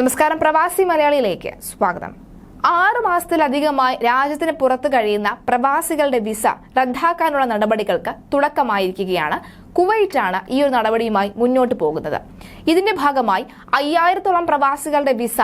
നമസ്കാരം പ്രവാസി മലയാളിയിലേക്ക് സ്വാഗതം. ആറു മാസത്തിലധികമായി രാജ്യത്തിന് പുറത്ത് കഴിയുന്ന പ്രവാസികളുടെ വിസ റദ്ദാക്കാനുള്ള നടപടികൾക്ക് തുടക്കമായിരിക്കുകയാണ്. കുവൈറ്റാണ് ഈ ഒരു നടപടിയുമായി മുന്നോട്ട് പോകുന്നത്. ഇതിന്റെ ഭാഗമായി അയ്യായിരത്തോളം പ്രവാസികളുടെ വിസ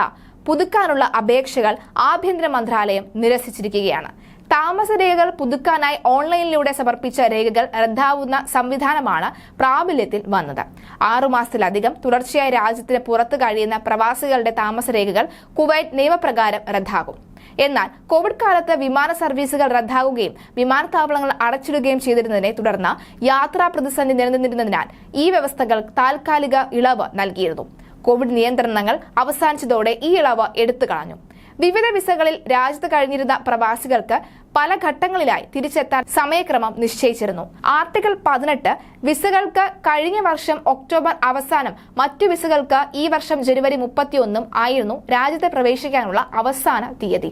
പുതുക്കാനുള്ള അപേക്ഷകൾ ആഭ്യന്തര മന്ത്രാലയം നിരസിച്ചിരിക്കുകയാണ്. താമസ രേഖകൾ പുതുക്കാനായി ഓൺലൈനിലൂടെ സമർപ്പിച്ച രേഖകൾ റദ്ദാവുന്ന സംവിധാനമാണ് പ്രാബല്യത്തിൽ വന്നത്. ആറുമാസത്തിലധികം തുടർച്ചയായി രാജ്യത്തിന് പുറത്തു കഴിയുന്ന പ്രവാസികളുടെ താമസ രേഖകൾ കുവൈറ്റ് നിയമപ്രകാരം റദ്ദാകും. എന്നാൽ കോവിഡ് കാലത്ത് വിമാന സർവീസുകൾ റദ്ദാകുകയും വിമാനത്താവളങ്ങൾ അടച്ചിടുകയും ചെയ്തിരുന്നതിനെ തുടർന്ന് യാത്രാ പ്രതിസന്ധി നിലനിന്നിരുന്നതിനാൽ ഈ വ്യവസ്ഥകൾ താൽക്കാലിക ഇളവ് നൽകിയിരുന്നു. കോവിഡ് നിയന്ത്രണങ്ങൾ അവസാനിച്ചതോടെ ഈ ഇളവ് എടുത്തു കളഞ്ഞു വിവിധ വിസകളിൽ രാജ്യത്ത് കഴിഞ്ഞിരുന്ന പ്രവാസികൾക്ക് പല ഘട്ടങ്ങളിലായി തിരിച്ചെത്താൻ സമയക്രമം നിശ്ചയിച്ചിരുന്നു. ആർട്ടിക്കിൾ പതിനെട്ട് വിസകൾക്ക് കഴിഞ്ഞ വർഷം ഒക്ടോബർ അവസാനം മറ്റു വിസകൾക്ക് ഈ വർഷം ജനുവരി മുപ്പത്തിയൊന്നും ആയിരുന്നു രാജ്യത്തെ പ്രവേശിക്കാനുള്ള അവസാന തീയതി.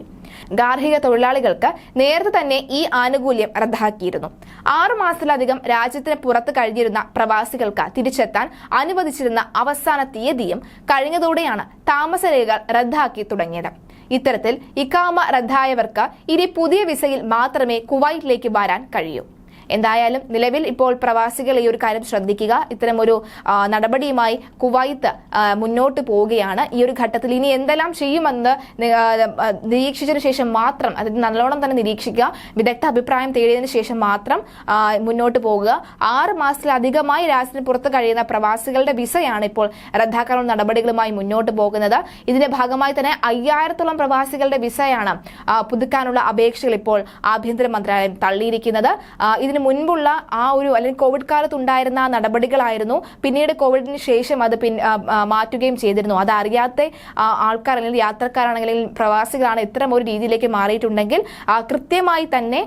ഗാർഹിക തൊഴിലാളികൾക്ക് നേരത്തെ തന്നെ ഈ ആനുകൂല്യം റദ്ദാക്കിയിരുന്നു. ആറു മാസത്തിലധികം രാജ്യത്തിന് പുറത്ത് കഴിഞ്ഞിരുന്ന പ്രവാസികൾക്ക് തിരിച്ചെത്താൻ അനുവദിച്ചിരുന്ന അവസാന തീയതിയും കഴിഞ്ഞതോടെയാണ് താമസരേഖകൾ റദ്ദാക്കി തുടങ്ങിയത്. ഇത്തരത്തിൽ ഇക്കാമ റദ്ദായവർക്ക് ഇനി പുതിയ വിസയിൽ മാത്രമേ കുവൈറ്റിലേക്ക് വരാൻ കഴിയൂ. എന്തായാലും നിലവിൽ ഇപ്പോൾ പ്രവാസികൾ ഈ ഒരു കാര്യം ശ്രദ്ധിക്കുക. ഇത്തരമൊരു നടപടിയുമായി കുവൈത്ത് മുന്നോട്ട് പോവുകയാണ്. ഈ ഒരു ഘട്ടത്തിൽ ഇനി എന്തെല്ലാം ചെയ്യുമെന്ന് നിരീക്ഷിച്ചതിന് ശേഷം മാത്രം അതായത് നല്ലോണം തന്നെ നിരീക്ഷിക്കുക. വിദഗ്ധ അഭിപ്രായം തേടിയതിനു ശേഷം മാത്രം മുന്നോട്ട് പോകുക ആറ് മാസത്തിലധികമായി രാജ്യത്തിന് പുറത്ത് കഴിയുന്ന പ്രവാസികളുടെ വിസയാണ് ഇപ്പോൾ റദ്ദാക്കാനുള്ള നടപടികളുമായി മുന്നോട്ട് പോകുന്നത്. ഇതിന്റെ ഭാഗമായി തന്നെ അയ്യായിരത്തോളം പ്രവാസികളുടെ വിസയാണ് പുതുക്കാനുള്ള അപേക്ഷകൾ ഇപ്പോൾ ആഭ്യന്തര മന്ത്രാലയം തള്ളിയിരിക്കുന്നത്. ആ, ഇതിന് മുൻപുള്ള ആ ഒരു അല്ലെങ്കിൽ കോവിഡ് കാലത്ത് ഉണ്ടായിരുന്ന ആ നടപടികളായിരുന്നു. പിന്നീട് കോവിഡിന് ശേഷം അത് പിൻ മാറ്റുകയും ചെയ്തിരുന്നു. അത് അറിയാത്ത ആൾക്കാർ അല്ലെങ്കിൽ യാത്രക്കാരാണെങ്കിൽ പ്രവാസികളാണ് ഇത്തരം ഒരു രീതിയിലേക്ക് മാറിയിട്ടുണ്ടെങ്കിൽ കൃത്യമായി തന്നെ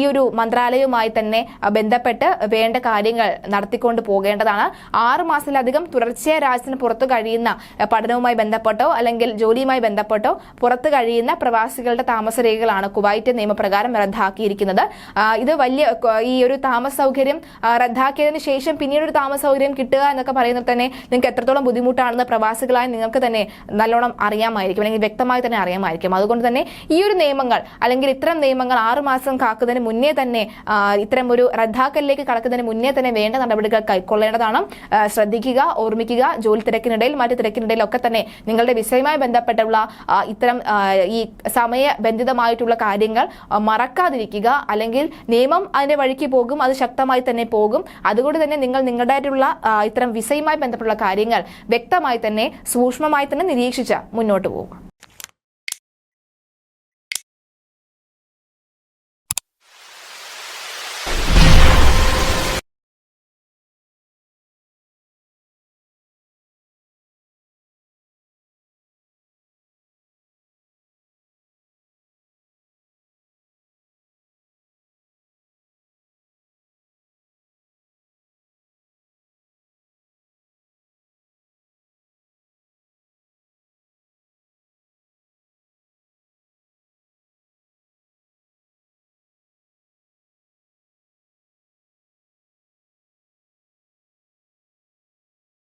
ഈ ഒരു മന്ത്രാലയവുമായി തന്നെ ബന്ധപ്പെട്ട് വേണ്ട കാര്യങ്ങൾ നടത്തിക്കൊണ്ട് പോകേണ്ടതാണ്. ആറ് മാസത്തിലധികം തുടർച്ചയായി രാജ്യത്തിന് പുറത്തു കഴിയുന്ന പഠനവുമായി ബന്ധപ്പെട്ടോ അല്ലെങ്കിൽ ജോലിയുമായി ബന്ധപ്പെട്ടോ പുറത്തു കഴിയുന്ന പ്രവാസികളുടെ താമസ രേഖകളാണ് കുവൈറ്റ് നിയമപ്രകാരം റദ്ദാക്കിയിരിക്കുന്നത്. ഇത് വലിയ ഈ ഒരു താമസ സൗകര്യം റദ്ദാക്കിയതിനു ശേഷം പിന്നീട് ഒരു താമസ സൗകര്യം കിട്ടുക എന്നൊക്കെ പറയുന്നത് തന്നെ നിങ്ങൾക്ക് എത്രത്തോളം ബുദ്ധിമുട്ടാണെന്ന് പ്രവാസികളായ നിങ്ങൾക്ക് തന്നെ നല്ലോണം അറിയാമായിരിക്കും അല്ലെങ്കിൽ വ്യക്തമായി തന്നെ അറിയാമായിരിക്കും. അതുകൊണ്ട് തന്നെ ഈ ഒരു നിയമങ്ങൾ അല്ലെങ്കിൽ ഇത്തരം നിയമങ്ങൾ ആറുമാസം കാക്കുന്നതിന് മുന്നേ തന്നെ ഇത്തരം ഒരു റദ്ദാക്കലിലേക്ക് കടക്കുന്നതിന് മുന്നേ തന്നെ വേണ്ട നടപടികൾ കൈക്കൊള്ളേണ്ടതാണ്. ശ്രദ്ധിക്കുക ഓർമ്മിക്കുക ജോലി തിരക്കിനിടയിൽ മറ്റു തിരക്കിനിടയിൽ ഒക്കെ തന്നെ നിങ്ങളുടെ വിഷയമായി ബന്ധപ്പെട്ടുള്ള ഇത്തരം ഈ സമയബന്ധിതമായിട്ടുള്ള കാര്യങ്ങൾ മറക്കാതിരിക്കുക. അല്ലെങ്കിൽ നിയമം അതിന്റെ വഴിക്ക് പോകും അത് ശക്തമായി തന്നെ പോകും. അതുകൊണ്ട് തന്നെ നിങ്ങൾ നിങ്ങളുടേതായിട്ടുള്ള ഇത്തരം വിസയുമായി ബന്ധപ്പെട്ടുള്ള കാര്യങ്ങൾ വ്യക്തമായി തന്നെ സൂക്ഷ്മമായി തന്നെ നിരീക്ഷിച്ച് മുന്നോട്ട് പോകുക